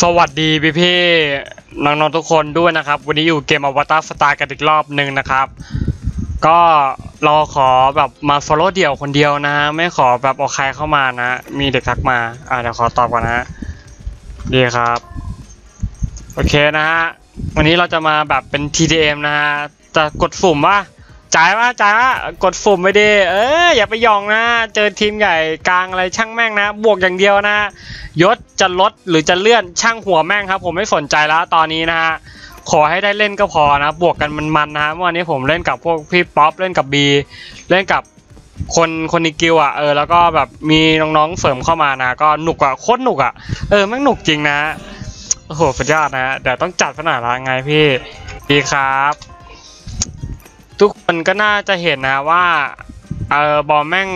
สวัสดีพี่พี่น้องๆทุกคนด้วยนะครับ วันนี้อยู่เกมอวตารสตาร์กันอีกรอบหนึ่งนะครับ ก็เราขอแบบมา follow เดี่ยวคนเดียวนะ ไม่ขอแบบเอาใครเข้ามานะ มีเด็กทักมา อ่าเดี๋ยวขอตอบก่อนนะดีครับ โอเคนะฮะวันนี้เราจะมาแบบเป็น TDM นะฮะจะกดสุ่มว่า จ่ายว่าจ่ายว่ากดสุ่มไปดิเอออย่าไปยองนะ เจอทีมใหญ่กลางอะไรช่างแม่งนะ บวกอย่างเดียวนะ ยศจะลดหรือจะเลื่อนช่างหัวแม่งครับ ผมไม่สนใจแล้วตอนนี้นะฮะขอให้ได้เล่นก็พอนะ บวกกันมันๆนะฮะเมื่อวานนี้ผมเล่นกับพวกพี่ป๊อปเล่นกับบีเล่นกับคนคนในกิลอะเออแล้วก็แบบมีน้องๆเสริมเข้ามานะ ก็หนุกอะโคตรหนุกอะเออแม่งหนุกจริงนะโอ้โหสุดยอดนะเดี๋ยวต้องจัดขนาดละไงพี่ดีครับ ทุกคนก็น่าจะเห็นนะว่า เออบอลแม่ง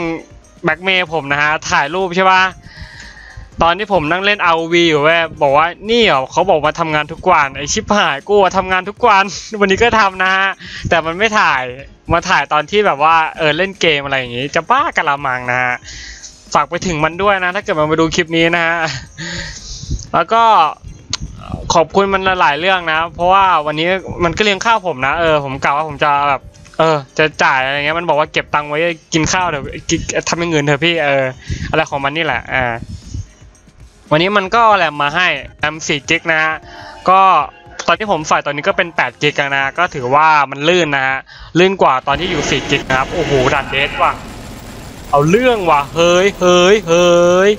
แบ็กเมย์ผมนะฮะ ถ่ายรูปใช่ปะตอนที่ผมนั่งเล่น RV อยู่เว้บอกว่านี่เหรอเขาบอกมาทำงานทุกวันไอชิบหายกูอะทำงานทุกวัน วันนี้ก็ทำนะฮะ แต่มันไม่ถ่ายมาถ่ายตอนที่แบบว่าเออเล่นเกมอะไรอย่างงี้จะบ้ากะละมังนะฮะฝากไปถึงมันด้วยนะ ถ้าเกิดมันมาดูคลิปนี้นะฮะแล้วก็ ขอบคุณมันหลายเรื่องนะ เพราะว่าวันนี้มันก็เลี้ยงข้าวผมนะเออผมกล่าวว่าผมจะแบบ เออ จะจ่ายอะไรเงี้ยมันบอกว่าเก็บตังค์ไว้กินข้าวเดี๋ยวทำเป็นเงินเถอะพี่เอออะไรของมันนี่แหละอ่าวันนี้มันก็แหลมมาให้แรมสี่จิกนะฮะก็ตอนที่ผมใส่ตอนนี้ก็เป็น8จิกนะก็ถือว่ามันลื่นนะฮะลื่นกว่าตอนที่อยู่4จิกนะครับโอ้โหดันเดสว่ะเอาเรื่องว่ะเฮ้ยเฮ้ยเฮ้ย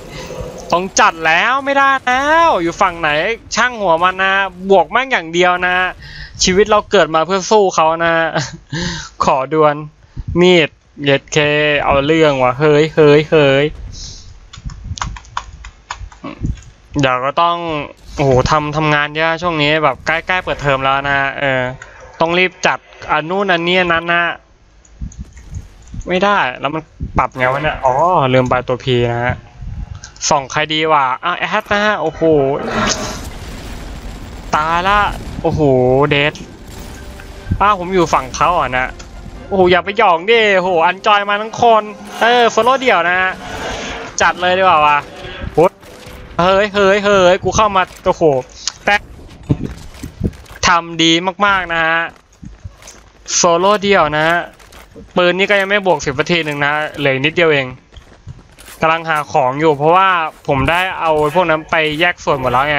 ต้องจัดแล้วไม่ได้แล้ว อยู่ฝั่งไหนช่างหัวมันนะ บวกแม่งอย่างเดียวนะ ชีวิตเราเกิดมาเพื่อสู้เขานะ ขอดวนมีดเย็ดเคเอาเรื่องวะเฮ้ยเฮ้ยเฮ้ยเดี๋ยวก็ต้องโอ้โหทำทำงานเยอะช่วงนี้แบบใกล้ๆเปิดเทอมแล้วนะเออ ต้องรีบจัดอันนู่นอันนี้อันนั้นนะไม่ได้แล้วมันปรับไงวะเนี่ยอ๋อลืมไปตัวพีนะฮะ ส่องใครดีวะอะแอดนะฮะโอ้โห ตายละ โอ้โห เดทป้าผมอยู่ฝั่งเขาอะนะ โอ้โห อย่าไปหยองดิโอ้โห อันจอยมาทั้งคน เออฟอลโล่เดี่ยวนะฮะจัดเลยดีกว่าวะโหเฮ้ยเฮ้ยเฮ้ยกูเข้ามา โอ้โห แต่ทำดีมากๆนะฮะ โซโล่เดี่ยวนะฮะปืนนี่ก็ยังไม่บวกสิบนาทีหนึ่งนะ เหลือนิดเดียวเอง กำลังหาของอยู่ เพราะว่าผมได้เอาพวกนั้นไปแยกส่วนหมดแล้วไง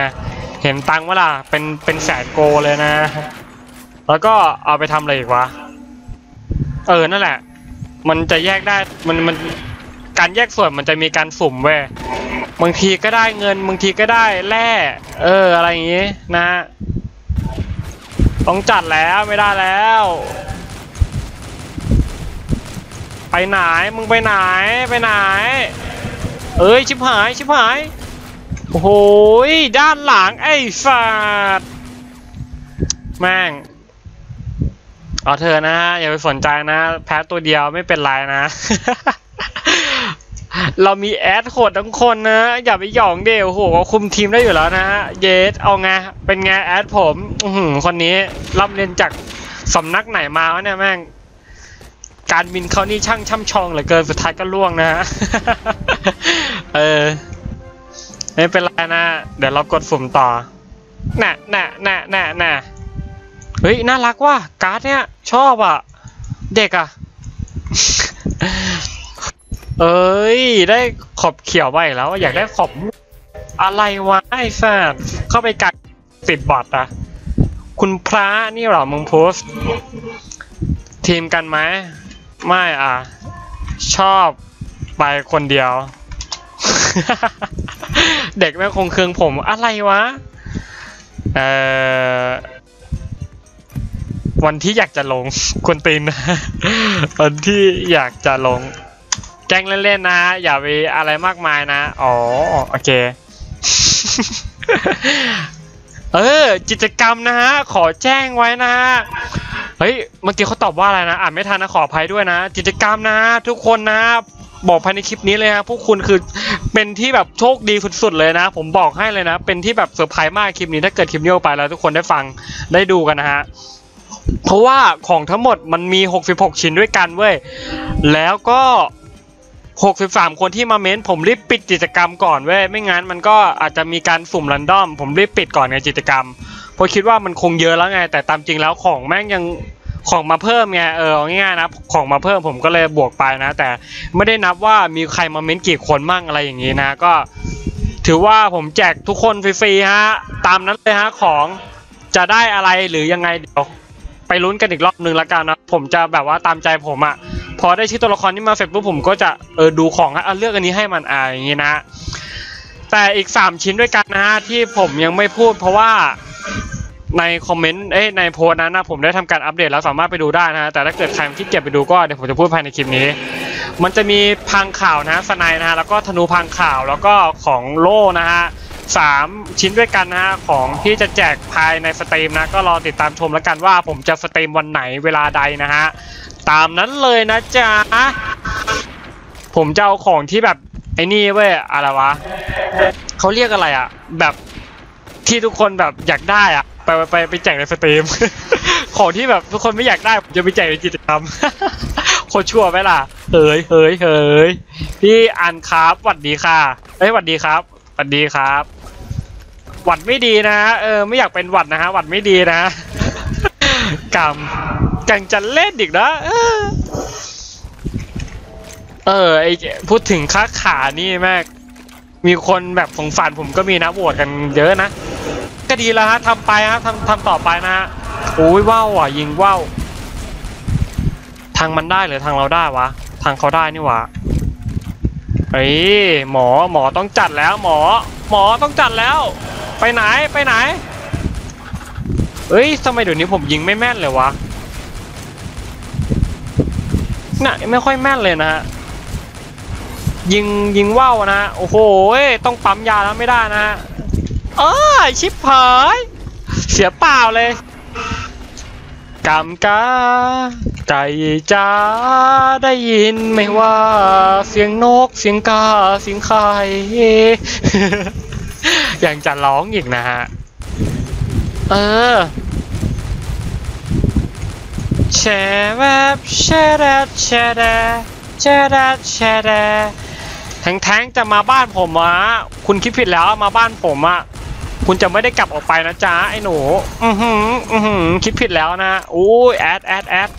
เห็นตังค์ว่าล่ะเป็นเป็นแสนโกเลยนะ แล้วก็เอาไปทำอะไรอีกวะเออนั่นแหละ มันจะแยกได้มันมันการแยกส่วนมันจะมีการสุ่มเว้ยบางทีก็ได้เงินบางทีก็ได้แร่เอออะไรอย่างงี้นะต้องจัดแล้วไม่ได้แล้ว ไปไหนมึงไปไหนไปไหน เอ้ยชิบหายชิบหายโอ้โหด้านหลังไอ้สัตว์แม่งเอาเธอนะฮะอย่าไปสนใจนะ แพ้ตัวเดียวไม่เป็นไรนะ เรามีแอดโหดทั้งคนนะ อย่าไปหยองเดียวโอ้โหเขาคุมทีมได้อยู่แล้วนะเยสเอาไงเป็นไงแอดผม อือคนนี้รับเรียนจากสำนักไหนมาวะเนี่ยแม่ง การบินเขานี่ช่างช่ำชองเหลือเกินสุดท้ายก็ล่วงนะฮะเออไม่เป็นไรนะ เดี๋ยวเรากดสุ่มต่อน่ะน่ะน่ะน่ะน่ะเฮ้ยน่ารักว่ะการ์ดเนี่ยชอบอะ เด็กอะ เอ้ย ได้ขอบเขียวไปแล้วอยากได้ขอบอะไรวะไอ้สัสเข้าไปกัดติดบอทอะ คุณพระนี่เหรอมึงโพสทีมกันไหม ไม่อะ ชอบไปคนเดียว เด็กแม่งคงเคืองผมอะไรวะ เอ่อ วันที่อยากจะลงคนตีนนะวันที่อยากจะลง แกล้งเล่นๆนะ อย่าไปอะไรมากมายนะ อ๋อ โอเค เออ กิจกรรมนะฮะ ขอแจ้งไว้นะฮะ เฮ้ยเมื่อกี้เขาตอบว่าอะไรนะอ่านไม่ทันนะขออภัยด้วยนะ กิจกรรมนะ ทุกคนนะบอกภายในคลิปนี้เลยนะพวกคุณคือเป็นที่แบบโชคดีสุดๆเลยนะ ผมบอกให้เลยนะ เป็นที่แบบเซอร์ไพรส์มากคลิปนี้ถ้าเกิดคลิปนี้ออกไปแล้วทุกคนได้ฟังได้ดูกันนะฮะเพราะว่าของทั้งหมดมันมี 66 ชิ้นด้วยกันเว้ยแล้วก็ 63 คนที่มาเม้นผมรีบปิดกิจกรรมก่อนเว้ยไม่งั้นมันก็อาจจะมีการสุ่มรันดอม ผมรีบปิดก่อนในกิจกรรม เพราะคิดว่ามันคงเยอะแล้วไง แต่ตามจริงแล้วของแม่งยังของมาเพิ่มไงเออง่ายๆนะของมาเพิ่มผมก็เลยบวกไปนะ แต่ไม่ได้นับว่ามีใครมาเม้นกี่คนมั่งอะไรอย่างนี้นะ ก็ ถือว่าผมแจกทุกคนฟรีๆฮะตามนั้นเลยฮะของจะได้อะไรหรือยังไงเดี๋ยวไปลุ้นกันอีกรอบหนึ่งละกันนะผมจะแบบว่าตามใจผมอะพอได้ชื่อตัวละครที่มาเสร็จปุ๊บผมก็จะเออดูของฮะเเลือกอันนี้ให้มันอ่าอย่างงี้นะ แต่อีก 3 ชิ้นด้วยกันนะฮะที่ผมยังไม่พูดเพราะว่า ในคอมเมนต์เอ้ยในโพสต์นั้นนะผมได้ทำการอัปเดตแล้วสามารถไปดูได้นะฮะแต่ถ้าเกิดใครที่เก็บไปดูก็เดี๋ยวผมจะพูดภายในคลิปนี้ มันจะมีพังข่าวนะฮะสไนนะฮะแล้วก็ธนูพังข่าวแล้วก็ของโล่นะฮะสามชิ้นด้วยกันนะฮะของที่จะแจกภายในสตรีมนะก็รอติดตามชมแล้วกันว่าผมจะสตรีมวันไหนเวลาใดนะฮะตามนั้นเลยนะจ๊ะผมจะเอาของที่แบบไอ้นี่เว้ยอะไรวะเขาเรียกอะไรอะ แบบที่ทุกคนแบบอยากได้อะ ไปไปไปไปแจกในสตรีม ของที่แบบทุกคนไม่อยากได้ผมจะไปแจกในกิจกรรมคตรชั่วไหมล่ะ เฮ้ยเฮ้ยเฮ้ยพี่อันครับหวัดดีค่ะเอ้ยหวัดดีครับหวัดดีครับ หวัดไม่ดีนะ เออ ไม่อยากเป็นหวัดนะฮะ หวัดไม่ดีนะกรรมกังจะเล่นอีกนะเออเออไอพูดถึงค้าขานี่แม่มีคนแบบสงสารผมก็มีนะโหวตกันเยอะนะ ดีแล้วฮะทำไปฮะทำทำต่อไปนะฮะโอ้ยว้าวอะยิงว้าวทางมันได้หรือทางเราได้วะ ทางเขาได้นี่หวะเฮ้ยหมอหมอต้องจัดแล้ว หมอ หมอต้องจัดแล้ว ไปไหนไปไหนเอ้ยทำไมเดี๋ยวนี้ผมยิงไม่แม่นเลยวะน่ะไม่ค่อยแม่นเลยนะฮะยิงยิงว่าวนะโอ้โหต้องปั๊มยาแล้วไม่ได้นะฮะเออชิบหาย เสียเปล่าเลยกำกาใจจ้าได้ยินไหมว่า เสียงนกเสียงกาเสียงใครยังจะร้องอีกนะฮะ เออแชร์แวบแชร์แดดแชร์แดดแชร์แดแชร์แดแทงแทงจะมาบ้านผมอะคุณคิดผิดแล้วมาบ้านผมอะ คุณจะไม่ได้กลับออกไปนะจ๊ะไอ้หนู อือหืออือหือคิดผิดแล้วนะอู้ยแอดแอดแอด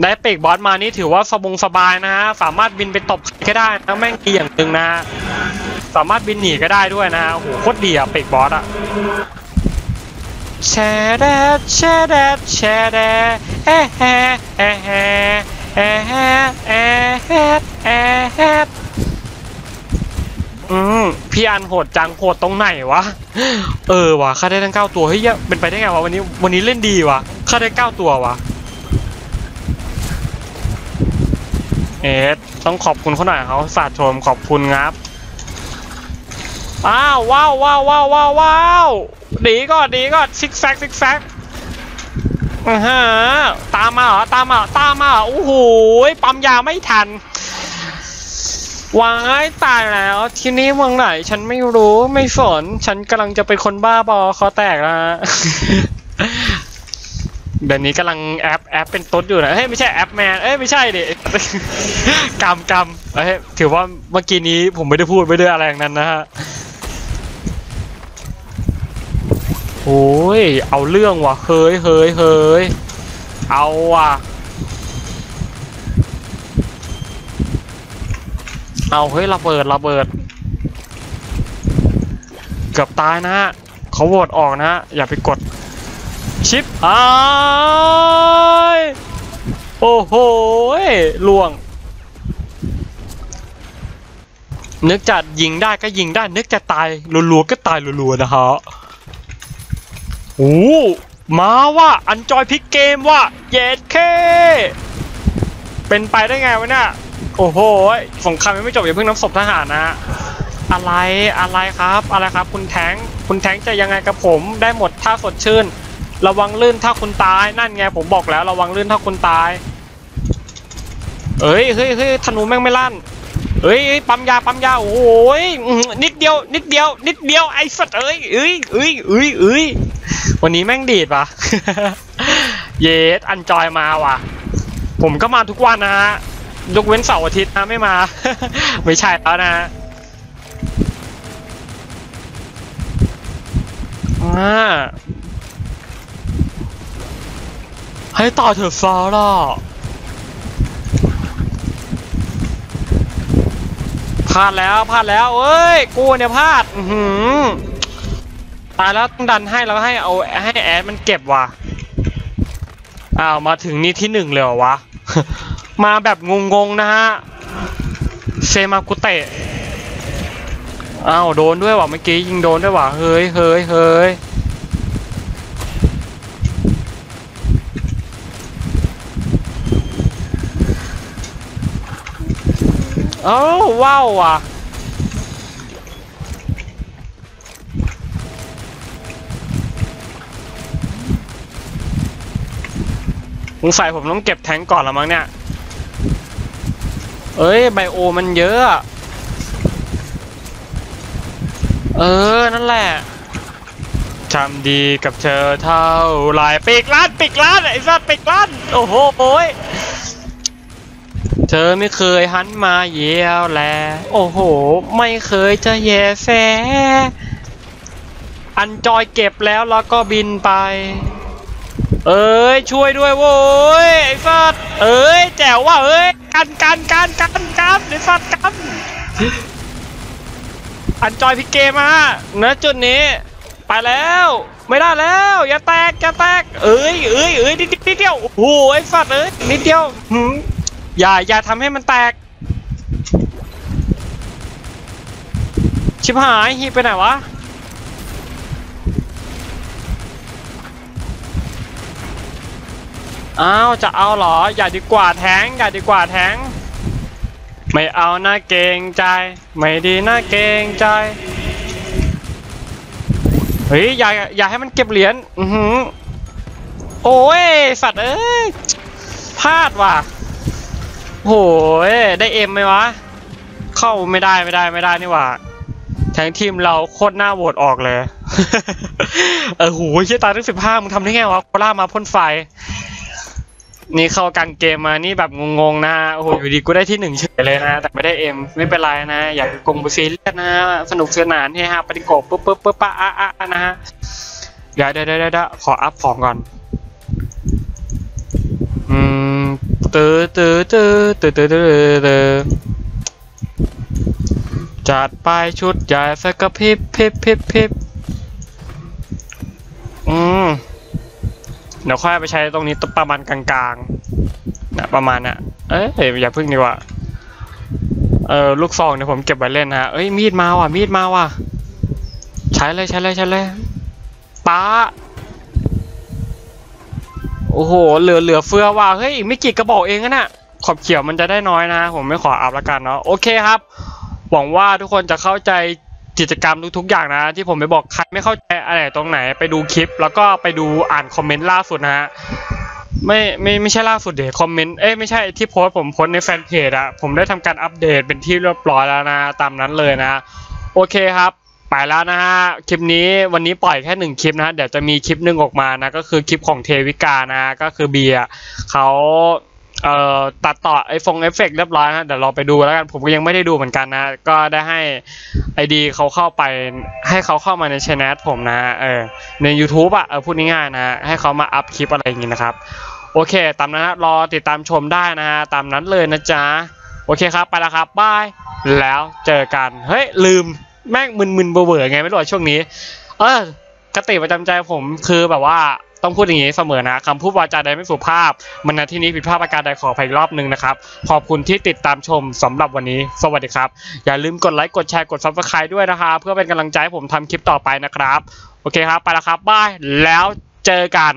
ได้เปกบอสมานี่ถือว่าสบงสบายนะฮะ สามารถบินไปตบใครก็ได้นะแม่งดีอย่างหนึ่งนะสามารถบินหนีก็ได้ด้วยนะโอ้โหโคตรดีอะเปกบอสอะแชร์แดดแชร์แดดแชร์แดดเอ๊ะแฮะเอ๊ะแฮะเอ๊ะเอ๊ะเอ๊ะ อืมพี่อันโหดจังโหดตรงไหนวะ เออวะข้าได้ทั้งเก้าตัวเฮ้ยเหี้ยเป็นไปได้ไงวะวันนี้วันนี้เล่นดีวะข้าได้เก้าตัววะเอ็ดต้องขอบคุณเขาหน่อยเขาสาดชมขอบคุณครับอ้าวว้าวว้าวว้าวว้าวว้าวดีก่อนดีก่อนซิกแซกซิกแซกอือฮะตามมาเหรอตามมาตามมาโอ้โหปั๊มยาไม่ทัน วายตายแล้ว ที่นี่เมืองไหน ฉันไม่รู้ไม่สน ฉันกำลังจะเป็นคนบ้าบอคอแตกนะเดี๋ยวนี้กำลังแอปแอปเป็นตุ๊ดอยู่นะเฮ้ยไม่ใช่แอปแมนเอ้ยไม่ใช่ดิกำกำเอ้ยถือว่าเมื่อกี้นี้ผมไม่ได้พูดไม่ได้อะไรอย่างนั้นนะฮะโอ้ยเอาเรื่องว่ะเฮ้ยเฮ้ยเฮ้ยเอาว่ะ เอาเฮ้ยระเบิดระเบิด เกือบตายนะฮะเขาโหวตออกนะฮะอย่าไปกดชิปหายโอ้โหล่วง นึกจะยิงได้ก็ยิงได้ นึกจะตายรัวๆก็ตายรัวๆนะฮะโอ้มาว่ะอันจอยพิกเกมว่ะเย็ดเค เป็นไปได้ไงวะเนี่ย โอ้โหสงครามยังไม่จบอย่าเพิ่งน้ำศพทหารนะอะไรอะไรครับ อะไรครับ คุณแทงคุณแทงจะยังไงกับผมได้หมดถ้าสดชื่น ระวังลื่นถ้าคุณตายนั่นไงผมบอกแล้วระวังลื่นถ้าคุณตาย เอ้ยเฮ้ยเฮ้ยธนูแม่งไม่ลั่นเอ้ยปั๊มยาปั๊มยาโอ้ยนิดเดียว นิดเดียว นิดเดียวไอ้สัตว์เอ้ยเอ้ยเอ้ยเอ้ยเอ้ยวันนี้แม่งดีดปะเยสอันจอยมาว่ะ ผมก็มาทุกวันนะฮะ ยกเว้นเสาร์อาทิตย์นะไม่มา ไม่ใช่แล้วนะฮะอ่าให้ต่อเถอะฟาร่าพลาดแล้วพลาดแล้วเอ้ยกูเนี่ยพลาดหือตายแล้วต้องดันให้แล้วให้เอาให้แอดมันเก็บว่ะอ้าวมาถึงนี่ที่หนึ่งเลยวะ มาแบบงงๆนะฮะ เซมากุเตะอ้าวโดนด้วยว่ะเมื่อกี้ยิงโดนด้วยว่ะเฮ้ยเฮ้ยเฮ้ยเอ้าว้าวว่ะสงสัยผมต้องเก็บแทงก์ก่อนละมั้งเนี่ย เอ้ยไบโอมันเยอะอะ เออ นั่นแหละทำดีกับเธอเท่าไหรปิกล้านปิกล้านไอ้สัตว์ปิกล้านโอ้โหโอ้ยเธอไม่เคยหันมาเยี่ยวแล โอ้โห ไม่เคยจะแย่แฟอันจอยเก็บแล้วแล้วก็บินไป เอ้ยช่วยด้วยโว้ยไอ้สัตว์เอ้ยแจ๋วว่ะเอ้ยกันกันกันกันกันไอ้สัตว์กันอันจอยพิกเกมาณจุดนี้ ไปแล้ว ไม่ได้แล้วอย่าแตกอย่าแตกเอ้ยเอ้ยเอ้ยนิดนิดเดียวโอ้โหไอ้สัตว์เอ้ยนิดเดียวหืมอย่าอย่าทำให้มันแตก ชิบหายฮีไปไหนวะ อ้าวจะเอาเหรอ อย่าดีกว่าแทงอย่าดีกว่าแทงไม่เอาหน้าเกงใจ ไม่ดีหน้าเกงใจเฮ้ยอย่าอย่าให้มันเก็บเหรียญอือหือโอ้ยสัตว์เอ้ยพลาดว่ะโหยได้เอ็มไหมวะ เข้าไม่ได้ไม่ได้ไม่ได้นี่หว่าทั้งทีมเราโคตรหน้าโหวตออกเลย เออโหเชี่ยตาทั้งสิบห้ามึงทำได้ไงวะโคล่ามาพ่นไฟ นี่เข้ากลางเกมมานี่แบบงงๆนะโอ้โหอยู่ดีกูได้ที่หนึ่งเฉยเลยนะ แต่ไม่ได้เอ็มไม่เป็นไรนะ อยากกงบุซีเรียสนะ สนุกสนานเฮฮาปฏิโกบปุ๊บปุ๊บปุ๊บปะอะอะนะฮะเดี๋ยวเดี๋ยวเดี๋ยวเดี๋ยวขออัพของก่อน อืมตื้อตื้อตื้อตื้อตื้อตื้อตื้อจัดไปชุดใหญ่ไฟกระพริบพริบพริบพริบอืม เดี๋ยวค่อยไปใช้ตรงนี้ประมาณกลางๆนะประมาณน่ะเอ้ยอย่าพึ่งดีกว่าเออลูกซองเนี่ยผมเก็บไว้เล่นนะเอ้ยมีดมาว่ะมีดมาว่ะ ใช้เลยใช้เลยใช้เลยป้าโอ้โห เหลือเหลือเฟือว่ะเฮ้ยอีกไม่กี่กระบอกเองอะน่ะขอบเขียวมันจะได้น้อยนะ ผมไม่ขออัพละกันเนาะโอเคครับ หวังว่าทุกคนจะเข้าใจ กิจกรรมทุกๆอย่างนะ ที่ผมไปบอกใครไม่เข้าใจอะไรตรงไหนไปดูคลิป แล้วก็ไปดูอ่านคอมเมนต์ล่าสุดนะฮะไม่ไม่ไม่ใช่ล่าสุดเดี๋ยวคอมเมนต์เอ้ยไม่ใช่ที่โพสผมโพสในแฟนเพจอะผมได้ทำการอัปเดตเป็นที่เรียบร้อยแล้วนะตามนั้นเลยนะ โอเคครับไปแล้วนะฮะคลิปนี้วันนี้ปล่อยแค่หนึ่งคลิปนะฮะเดี๋ยวจะมีคลิปหนึ่งออกมานะก็คือคลิปของเทวิกานะก็คือเบียร์เขา เอ่อตัดต่อไอฟงเอฟเฟกเรียบร้อยนะเดี๋ยวเราไปดูแล้วกันผมก็ยังไม่ได้ดูเหมือนกันนะ ก็ได้ให้ไอดีเขาเข้าไปให้เขาเข้ามาในช anel ผมนะเออใน YouTube อะเออพูดง่ายๆนะให้เขามาอัพคลิปอะไรอย่างงี้นะครับ โอเค ตามนั้นรอติดตามชมได้นะฮะตามนั้นเลยนะจ๊ะ โอเคครับ ไปแล้วครับบาย แล้วเจอกัน เฮ้ย ลืมแม่งมึนๆเบื่อๆไงไม่รู้ช่วงนี้ เออคติประจำใจผมคือแบบว่า ต้องพูดอย่างนี้เสมอนะคำพูดวาจาใดไม่สุภาพ มันในที่นี้ผิดพลาดประการใดขออภัยรอบหนึ่งนะครับ ขอบคุณที่ติดตามชมสำหรับวันนี้ สวัสดีครับ อย่าลืมกดไลค์กดแชร์กดซับสไครต์ด้วยนะคะ เพื่อเป็นกำลังใจให้ผมทำคลิปต่อไปนะครับ โอเคครับ ไปแล้วครับบายแล้วเจอกัน